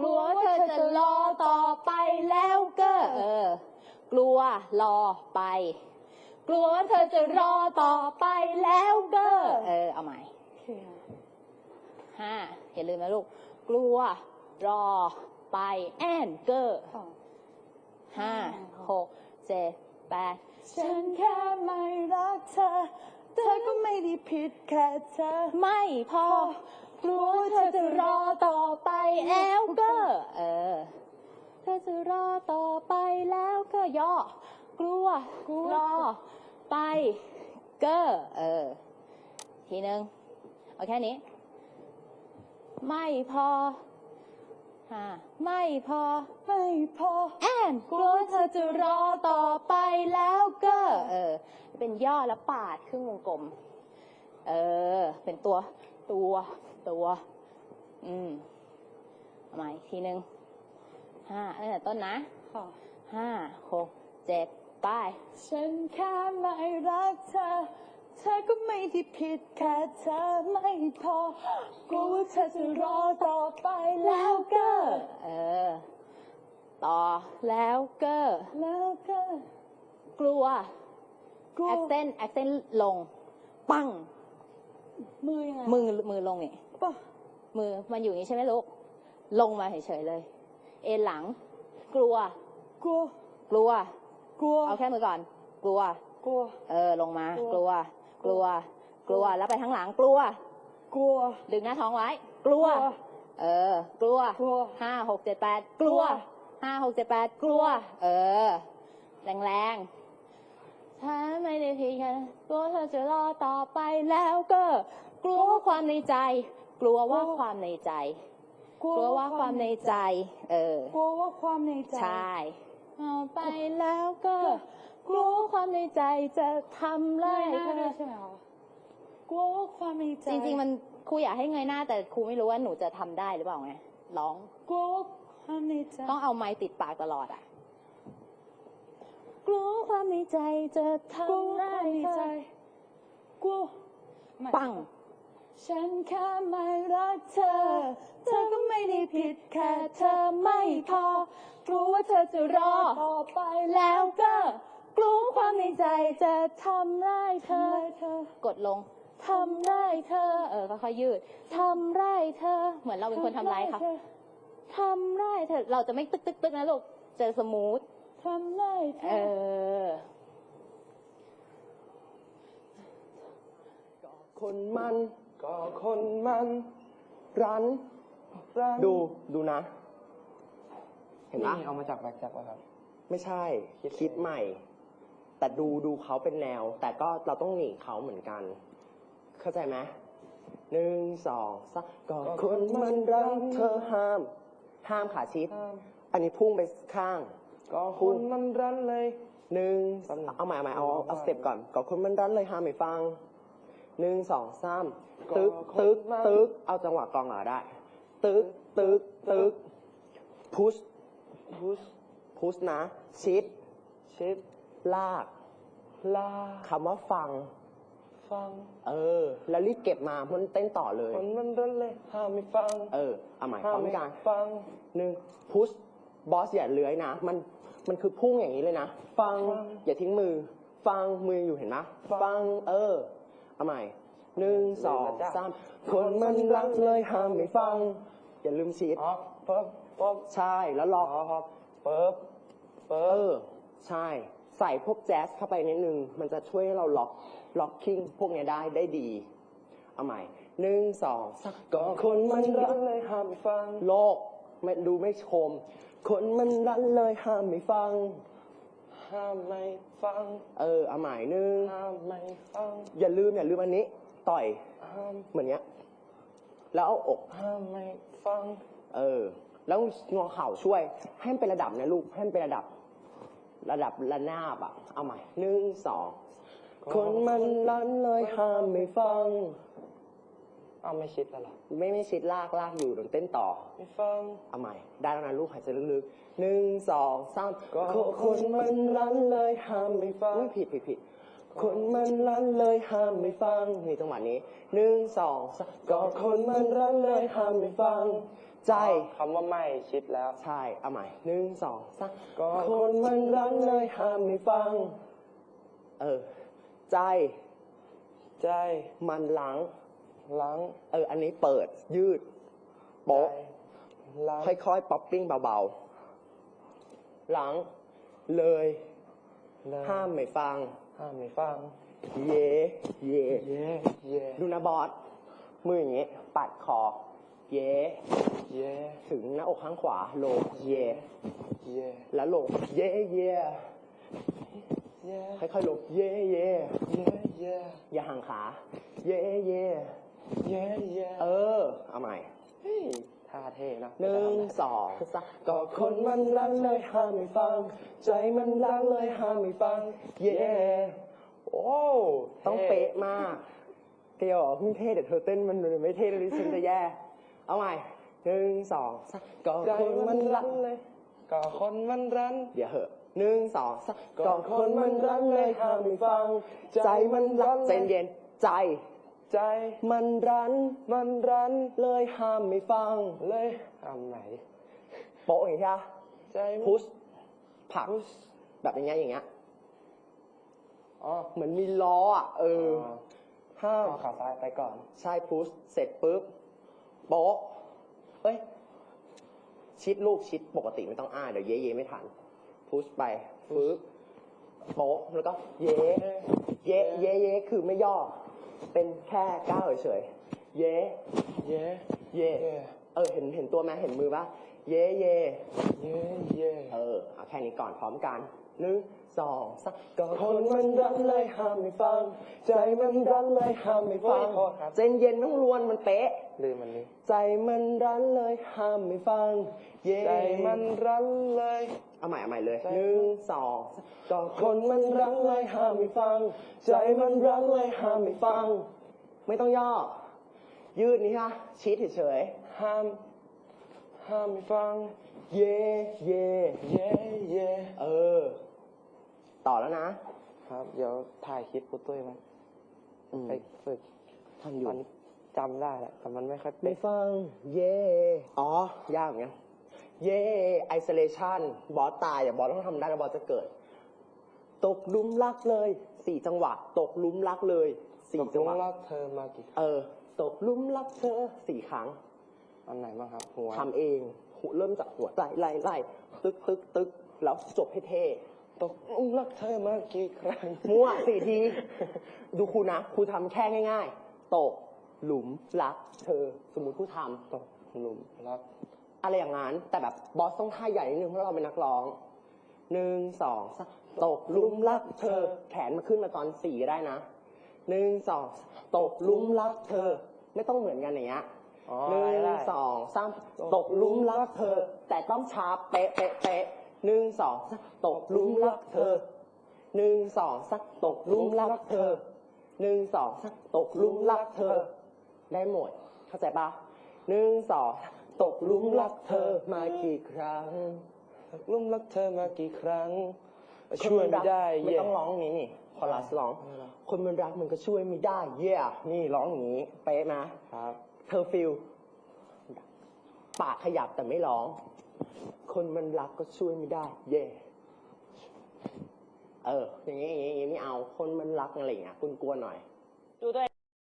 กลัวเธอจะรอต่อไปแล้วก็เออ กลัวรอไป กลัวเธอจะรอต่อไปแล้วก็เออ เอาใหม่โอเคค่ะห้าอย่าลืมนะลูก กลัว รอ ไป แอนเกอร์ห้าหกเจ็ดแปดฉันแค่ไม่รักเธอ เธอก็ไม่ได้ผิดแค่เธอ ไม่พอ กลัวเธอจะรอต่อไปแล้วก็เออ เธอจะรอต่อไปแล้วก็ย่อกลัวกลัวรอไปเก็เออ ทีหนึ่งเอาแค่นี้ ไม่พอห้าไม่พอ ไม่พอ แอนกลัวเธอจะรอต่อไปแล้วก็เออ เป็นย่อแล้วปาดครึ่งวงกลม เออ เป็นตัว ตัว ตัว อืมเอาใหม่อีกทีหนึ่งห้าตั้งแต่ต้นนะค่ะห้าหกเจ็ดไป้ายฉันแค่ไม่รักเธอ เธอก็ไม่ได้ผิดแค่เธอไม่พอกลัวว่าเธอจะรอต่อไปแล้วก็ เออ ต่อแล้วก็ แล้วก็ กลัวกลัวแอคเซนแอคเซนลง ปัง มือยังไงมือมือลงนี่ปะมือมันอยู่อย่างนี้ใช่ไหมลูก ลงมาเฉยๆเลย เอ็นหลัง กลัว กลัว กลัว กลัว เอาแค่มือก่อน กลัว กลัว เออ ลงมากกลัลัววกลัว กลัว แล้วไปข้างหลัง กลัว กลัว ดึงหน้าท้องไว้ กลัวกลัวเออกลัวกลัว ห้าหกเจ็ดแปดกลัวกลัว ห้าหกเจ็ดแปด กลัว เออ แรงๆ ถ้าไม่ได้พีกันกลัวเธอจะรอต่อไปแล้วก็ กลัวว่าความในใจ กลัวว่าความในใจ กลัวว่าความในใจ เออ กลัวว่าความในใจ ใช่เอาไปแล้วก็ กลัวว่าความในใจจะทำเงร้ายยหน้าเธด้วอยใช่ไหมคะกลัวว่าความในใจ จริงๆมันครูอยากให้เงยหน้า แต่ครูไม่รู้ว่าหนูจะทำได้หรือเปล่าไงร้อง กลัวว่าความในใจ ต้องเอาไม้ติดปากตลอดอะ กลัวว่าความในใจจะกลัวทำว่าคร้าวามยในเธใจอกลัวไม่ปัง ฉันแค่ไม่รักเธอ เธอก็ไม่ได้ผิดแค่เธอไม่พอกลัวว่าเธอจะรอต่อไปแล้วก็กลัวว่าความในใจจะทำร้ายเธเธออเธอ กดลงทำร้ายเธอ เออค่อยๆยืดทำร้ายเธอ เหมือนเราเป็นคนทำร้ายเขาทำร้ายเธอ เราจะไม่ตึกตึกตึกนะลูกจะสมูท ทำร้ายเธเอออ คนมันก็คนมันรันรันดูดูนะ เห็นปะนี่เอามาจากแบ็คแจ็คป่ะครับ ไม่ใช่คิดคิดใหม่ แต่ดูดูเขาเป็นแนว แต่ก็เราต้องหนีเขาเหมือนกัน เข้าใจไหมหนึ่งสองสามก็คนมันรักเธอห้าม ห้ามขาชิดห้ามอันนี้พุ่งไปข้าง ก็คนมันรันเลยหนึ่งแป๊บนึงเอาใหม่เอาใหม่เอาเอาเอาว่าสเต็ปก่อนก็คนมันรันเลยห้ามไม่ฟังหนึ่งสองสามก็ตึกคนตึกมันตึกเอาจังหวะกลองหนาได้ ตึกตึกตึกพุชพุชพุชนะ ชิด ชิด ลาก ลาคำว่าฟัง ฟัง เออ แล้วรีบเก็บมามันเต้นต่อเลยคนมันรันเลยห้ามไม่ฟัง เออเอาใหม่พห้าร้มอมไม่กันฟังหนึ่งพุช บอสอย่าเลื้อยนะ มันมันคือพุ่งอย่างนี้เลยนะ ฟังฟังอย่าทิ้งมือ ฟังมืออยู่เห็นไหมฟังฟังเออเอาใหม่หนึ่งสองสามคนมันรักเลยห้ามไม่ฟัง อย่าลืมชีดอ๋อปึ๊บปึ๊บใช่แล้วล็อ๋ออกครับปึ๊บเอปึ๊บอใช่ ใส่พวกแจ๊สเข้าไปนิดนึง มันจะช่วยให้เราล็อกล็อกคิงพวกเนี้ยได้ได้ดีเอาใหม่หนึ่งสองสามก็คนมันรัรักนเลยห้ามไม่ฟัง โลกไม่ดูไม่ชม คนมันรันเลยห้ามไม่ฟัง ห้ามไม่ฟัง เออเอาใหม่หนึ่งห้ามไม่ฟัง อย่าลืมอย่าลืมอันนี้ ต่อยห้ามเหมือนเนี้ย แล้วเอาอก ห้ามไม่ฟัง เออ แล้วงอเข่าช่วย ให้มันเป็นระดับนะลูก ให้มันเป็นระดับ ระดับระนาบอะ เอาใหม่หนึ่งสองคนมันรันเลยห้ามไม่ฟัง เอาไม่ชิดแล้วเหรอไม่ไม่ชิดลากลากอยู่เดี๋ยวเต้นต่อ ไม่ฟัง เอาใหม่ ได้แล้วนะลูกหายใจลึกๆหนึ่งสองสามก็คนมันรันเลยห้ามไม่ฟังอุ๊ยผิดผิดผิดคนมันรันเลยห้ามไม่ฟังนี่จังหวะนี้หนึ่งสองสามก็คนมันรันเลยห้ามไม่ฟัง ใจ คำว่าไม่ชิดแล้ว ใช่ เอาใหม่หนึ่งสองสามก็คนมันรักเลยห้ามไม่ฟัง เออ ใจ ใจ มันหลัง หลังเอออันนี้เปิดยืดโป๊ะใจหลังค่อยๆ ป๊อปปิ้งเบาๆ หลังเลยเลยห้ามไม่ฟัง ห้ามไม่ฟัง เย่เย่เย่เย่ดูนะบอสมืออย่างงี้ปัดคอ เย่เย่ถึงหน้าอกข้างขวาลงเย่เย่แล้วลงเย่เย่เย่ค่อยๆลงเย่เย่เย่เย่อย่าห่างขา เย่เย่ เย่เย่เออ เอาใหม่เฮ้ยท่าเท่นะหนึ่งสองสามก็คนมันรักเลยห้ามไม่ฟัง ใจมันรักเลยห้ามไม่ฟัง เย่โอ้ต้องเป๊ะมากเกียวเพิ่งเท่เดี๋ยวเธอเต้นมันไม่เท่เลยฉันจะแย่ เอาใหม่หนึ่งสองสามก็ใจคนมัมันนรัรันกเลยก็คนมันรันเดี๋ยวเหอะหนึ่งสองสามก็คนมันรักเลยห้ามไม่ฟัง ใจมันรักใจเย็นใจ ใจมันรัน มันรัน เลยห้ามไม่ฟัง เลยทำไหน โป๊ะอย่างเงี้ยใจมันพุชผลัก พุชแบบอย่างเงี้ยอย่างเงี้ย อ๋อเหมือนมีล้ออะ เออห้ามเอาขาซ้ายไปก่อน ใช่พุชเสร็จปุ๊บ โป๊ะเอ้ย ชิดลูกชิดปกติไม่ต้องอ้าเดี๋ยวเย่เย่ไม่ทัน พุชไปฟึบโป๊ะแล้วก็เย่เย่เย่เย่คือไม่ย่อ เป็นแค่ก้าวเฉยๆเย่เย่เย่เย่เออเห็นเห็นตัวไหมเห็นมือปะเย่เย่เย่เย่เออเอาแค่นี้ก่อนพร้อมกัน หนึ่งสองสามก็คนมันรักเลยห้ามไม่ฟัง ใจมันรักเลยห้ามไม่ฟังโทษครับเจนเย็นต้องรวนมันเป๊ะลืมมันนี้ใจมันรันเลยห้ามไม่ฟัง เย่ใจมันรันเลยเอาใหม่เอาใหม่เลยใจหนึ่งสองสามก็คนมันรักเลยห้ามไม่ฟัง ใจมันรักเลยห้ามไม่ฟัง ไม่ต้องย่อ ยืดนี่ค่ะชิดเฉยห้ามห้ามไม่ฟังๆเย่เย่เย่เย่เออ ต่อแล้วนะ ครับ เดี๋ยวถ่ายคลิปกูตุ้ยมาอืมไปฝึกทำอยู่ตอนนี้จำได้แหละแต่มันไม่ค่อยไม่เป๊ะฟัง เย่อ๋อ ยากเหมือนกันเย่ไอโซเลชันบอสตายอย่าบอสต้องทำได้แล้วบอสจะเกิด ตกหลุมรักเลยสี่จังหวะ ตกหลุมรักเลยสี่ตกจัลงงหวะรักเธอมากี่ครั้งเออ ตกหลุมรักเธอสี่ครั้ง อันไหนบ้างครับหัวทำเองหัวเริ่มจากหัวไล่ไล่ไล่ตึกตึกตึกแล้วจบให้เท่ ตกลงรักเธอมากี่ครั้งมั่วสี่ที ดูครูนะครูทำแค่ง่าย ๆ ตกหลุมรักเธอ สมมติครูทำตกหลุมรัก อะไรอย่างนั้น แต่แบบบอสต้องท่าใหญ่นิดนึงเพราะเราเป็นนักร้องหนึ่งสองสามตกหลุมรักเธอ แขนมาขึ้นมาตอนสี่ก็ได้นะหนึ่งสองตกหลุมรักเธอ ไม่ต้องเหมือนกันอย่างเงี้ย อ๋อหนึ่งได้ สองสามตกหลุมรักเธอ แต่ต้องชาร์ปเป๊ะเป๊ะเป๊ะ หนึ่งสองสามตกหลุมรักเธอหนึ่งสองสามตกหลุมรักเธอหนึ่งสองสามตกหลุมรักเธอ ได้หมด เข้าใจปะหนึ่งสองตกหลุมรักเธอมากี่ครั้งตกหลุมรักเธอมากี่ครั้ง ช่วยไม่ได้ไม่เย่ต้องร้องนี้นี่คอรัสร้อง คนมันรักมันก็ช่วยไม่ได้เย่นี่ร้องอย่างนี้เป๊ะไหมครับ เธอฟิลปากขยับแต่ไม่ร้อง คนมันรักก็ช่วยไม่ได้เย่ เออ อย่างนี้อย่างนี้อย่างนี้ไม่เอา คนมันรักอะไรอย่างเงี้ยคุณกลัวหน่อย ดูด้วย